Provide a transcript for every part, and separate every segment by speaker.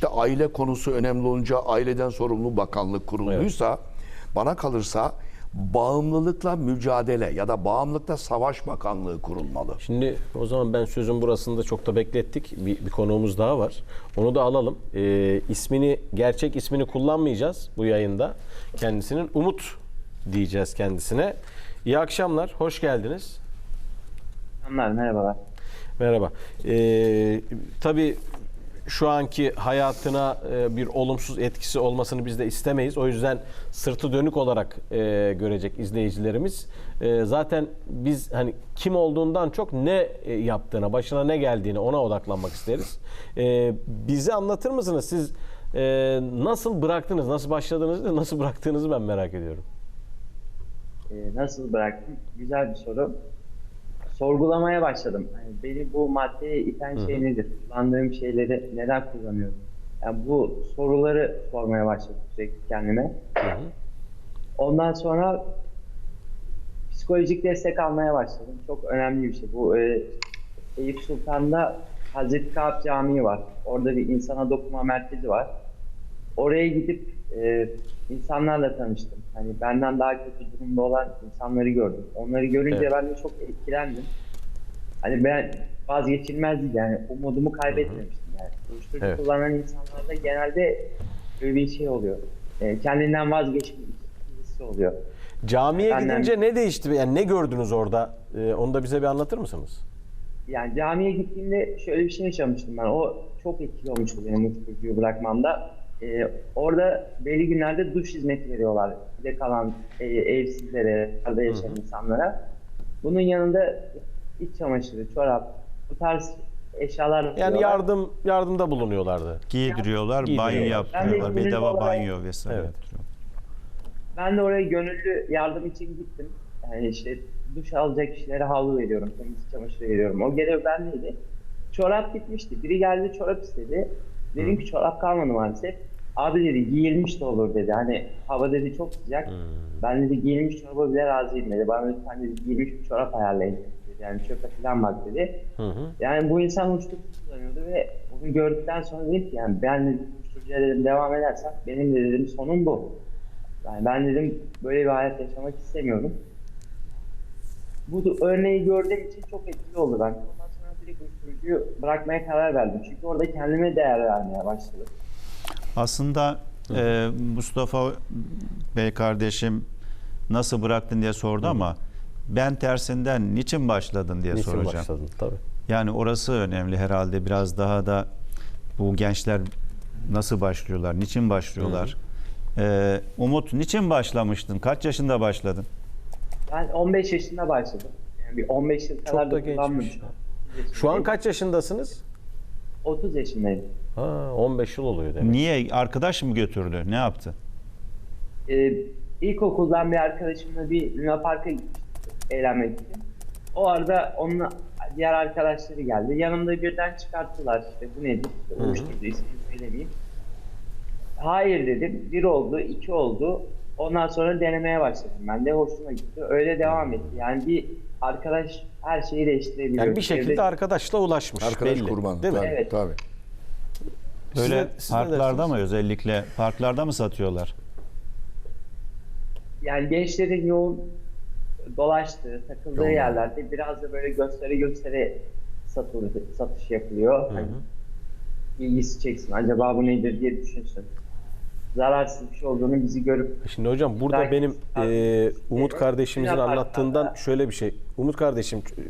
Speaker 1: İşte aile konusu önemli olunca aileden sorumlu bakanlık kurulduysa bana kalırsa bağımlılıkla mücadele ya da bağımlılıkla savaş bakanlığı kurulmalı.
Speaker 2: Şimdi o zaman ben sözün burasında çok da beklettik. Bir, bir konuğumuz daha var. Onu da alalım. Ee, ismini, gerçek ismini kullanmayacağız bu yayında. Kendisinin Umut diyeceğiz kendisine. İyi akşamlar, hoş geldiniz.
Speaker 3: Selamlar, merhabalar.
Speaker 2: Merhaba. Ee, tabii şu anki hayatına e, bir olumsuz etkisi olmasını biz de istemeyiz. O yüzden sırtı dönük olarak e, görecek izleyicilerimiz. E, zaten biz hani kim olduğundan çok ne e, yaptığına, başına ne geldiğine ona odaklanmak isteriz. Bizi anlatır mısınız? Siz nasıl bıraktınız, nasıl başladığınızı, nasıl bıraktığınızı ben merak ediyorum.
Speaker 3: Nasıl bıraktım? Güzel bir soru. Sorgulamaya başladım. Yani beni bu maddeye iten şey nedir? Kullandığım şeyleri neden kullanıyorum? Yani bu soruları sormaya başladım sürekli kendime. Ondan sonra psikolojik destek almaya başladım. Çok önemli bir şey. Bu e, Eyüp Sultan'da Hazreti Kaap Camii var. Orada bir insana dokunma merkezi var. Oraya gidip e, insanlarla tanıştım. Hani benden daha kötü durumda olan insanları gördüm. Onları görünce
Speaker 2: Evet.
Speaker 3: ben de çok etkilendim. Hani ben vazgeçilmezdi yani umudumu kaybetmemiştim yani. Uyuşturucu
Speaker 2: Evet.
Speaker 3: kullanan insanlarda genelde böyle bir şey oluyor. E, kendinden vazgeçme hissi oluyor.
Speaker 2: Camiye
Speaker 3: Benden-
Speaker 2: gidince ne değişti? Yani ne gördünüz orada? E, onu da bize bir anlatır mısınız?
Speaker 3: Yani camiye gittiğimde şöyle bir şey yaşamıştım ben. O çok etkili olmuştu benim uyuşturucuyu bırakmamda. Ee, orada belli günlerde duş hizmeti veriyorlar. Bir de kalan e, evsizlere, orada yaşayan insanlara. Bunun yanında iç çamaşırı, çorap, bu tarz eşyalar
Speaker 2: Yani
Speaker 3: veriyorlar.
Speaker 2: yardım yardımda bulunuyorlardı.
Speaker 4: Giydiriyorlar,
Speaker 2: Giydiriyorlar.
Speaker 4: banyo
Speaker 3: Ben de
Speaker 4: yaptırıyorlar, bedava
Speaker 3: olarak-
Speaker 4: banyo vesaire
Speaker 2: Evet.
Speaker 4: yaptırıyorlar.
Speaker 3: Ben de oraya gönüllü yardım için gittim. Yani işte duş alacak kişilere havlu veriyorum, temiz çamaşır veriyorum. O görev bendeydi. Çorap bitmişti. Biri geldi çorap istedi. Dedim ki çorap kalmadı maalesef. Abi dedi giyilmiş de olur dedi. Hani hava dedi çok sıcak. Ben dedi giyilmiş çoraba bile razıyım dedi. Bana lütfen dedi giyilmiş bir çorap ayarlayın dedi. Yani çöpe falan bak dedi.
Speaker 2: Hı hı.
Speaker 3: Yani bu insan uyuşturucu kullanıyordu ve onu gördükten sonra dedim ki yani ben de uyuşturucuya dedim devam edersem benim de dedim sonum bu. Yani ben dedim böyle bir hayat yaşamak istemiyorum. Bu örneği gördüğüm için çok etkili oldu ben. Ondan uyuşturucuyu bırakmaya karar verdim. Çünkü orada kendime değer vermeye başladım.
Speaker 4: Aslında e, Mustafa Bey kardeşim nasıl bıraktın diye sordu ama ben tersinden niçin başladın diye
Speaker 2: Niçin
Speaker 4: soracağım.
Speaker 2: başladın? Tabii.
Speaker 4: Yani orası önemli herhalde biraz daha da bu gençler nasıl başlıyorlar, niçin başlıyorlar? E, Umut niçin başlamıştın? Kaç yaşında başladın?
Speaker 3: Ben 15 yaşında başladım. Yani bir 15 yıl kadar
Speaker 2: da
Speaker 3: da
Speaker 2: gençmiş. Şu an kaç yaşındasınız?
Speaker 3: 30 yaşındayım.
Speaker 2: Ha, 15 yıl oluyor demek.
Speaker 4: Niye? Arkadaş mı götürdü? Ne yaptı?
Speaker 3: Ee, ilkokuldan bir arkadaşımla bir Luna Park'a eğlenmek için. O arada onun diğer arkadaşları geldi. Yanımda birden çıkarttılar işte bu nedir? İşte uyuşturucu ismini söylemeyeyim. Hayır dedim. Bir oldu, iki oldu. Ondan sonra denemeye başladım. Ben de hoşuma gitti. Öyle devam etti. Yani bir arkadaş her şeyi değiştirebiliyor.
Speaker 2: Yani bir şekilde
Speaker 3: Evde-
Speaker 2: arkadaşla ulaşmış
Speaker 1: Arkadaş
Speaker 2: belli.
Speaker 1: kurbanı.
Speaker 2: Değil mi?
Speaker 1: Tabii,
Speaker 3: Evet.
Speaker 1: tabii.
Speaker 4: Böyle
Speaker 2: siz ne
Speaker 4: parklarda
Speaker 2: dersiniz?
Speaker 4: mı özellikle? Parklarda mı satıyorlar?
Speaker 3: yani gençlerin yoğun dolaştığı, takıldığı
Speaker 1: Yoğun.
Speaker 3: yerlerde biraz da böyle gösteri gösteri satış yapılıyor. Hani ilgisi çeksin. Acaba bu nedir diye düşünsün. Zararsız bir şey olduğunu bizi görüp
Speaker 2: Şimdi hocam burada
Speaker 3: Belki-
Speaker 2: benim e, Umut kardeşimizin
Speaker 3: Luna
Speaker 2: anlattığından şöyle bir şey. Umut kardeşim e,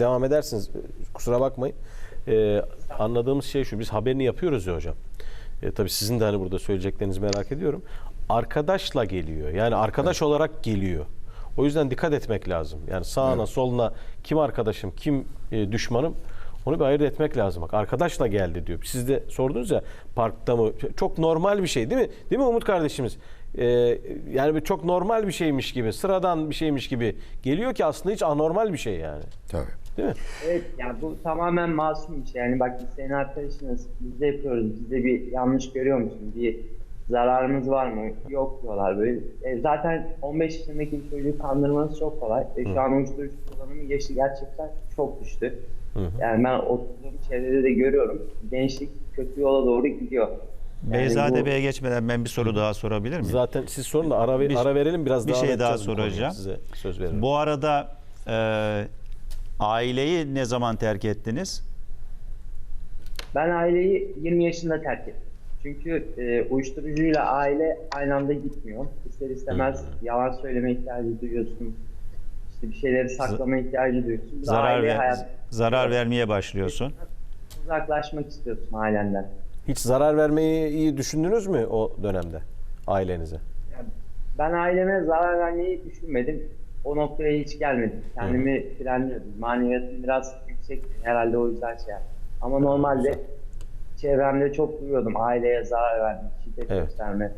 Speaker 2: devam edersiniz. E, Kusura bakmayın. E, anladığımız şey şu. Biz haberini yapıyoruz ya hocam. E, tabii sizin de hani burada söyleyeceklerinizi merak ediyorum. Arkadaşla geliyor. Yani arkadaş olarak geliyor. O yüzden dikkat etmek lazım. Yani sağına soluna kim arkadaşım, kim e, düşmanım onu bir ayırt etmek lazım. Bak arkadaşla geldi diyor. Siz de sordunuz ya parkta mı? Çok normal bir şey değil mi? Değil mi Umut kardeşimiz? Ee, yani bir çok normal bir şeymiş gibi, sıradan bir şeymiş gibi geliyor ki aslında hiç anormal bir şey yani.
Speaker 1: Tabii.
Speaker 2: Değil mi?
Speaker 3: evet yani bu tamamen masum bir şey. Yani bak biz senin arkadaşınız, biz de yapıyoruz. Bizde bir yanlış görüyor musun? Bir zararımız var mı? Yok diyorlar böyle. E, zaten 15 yaşındaki bir çocuğu kandırmanız çok kolay. E, şu an uyuşturucu kullanımı yaşı gerçekten çok düştü. Yani ben oturduğum çevrede de görüyorum. Gençlik kötü yola doğru gidiyor. Yani
Speaker 4: Beyzade
Speaker 3: bu-
Speaker 4: Bey'e geçmeden ben bir soru daha sorabilir miyim?
Speaker 2: Zaten siz sorun da ara,
Speaker 4: Bir-
Speaker 2: ara verelim biraz
Speaker 4: bir
Speaker 2: daha
Speaker 4: şey daha
Speaker 2: edeceğiz bu konuyu.
Speaker 4: soracağım.
Speaker 2: Size söz veririm.
Speaker 4: Bu arada e, aileyi ne zaman terk ettiniz?
Speaker 3: Ben aileyi 20 yaşında terk ettim. Çünkü e, uyuşturucuyla aile aynı anda gitmiyor. İster istemez yalan söyleme ihtiyacı duyuyorsun. İşte bir şeyleri saklama ihtiyacı duyuyorsun. Bu
Speaker 4: Zarar ver,
Speaker 3: hayat-
Speaker 4: zarar vermeye başlıyorsun.
Speaker 3: uzaklaşmak istiyorsun ailenden.
Speaker 2: Hiç zarar vermeyi iyi düşündünüz mü o dönemde ailenize?
Speaker 3: Yani ben aileme zarar vermeyi düşünmedim. O noktaya hiç gelmedim. Kendimi frenliyordum. Maneviyatım biraz yüksek. Herhalde o yüzden şey yaptım. Ama normalde çevremde çok duyuyordum. Aileye zarar verme, şiddet
Speaker 2: Evet.
Speaker 3: gösterme.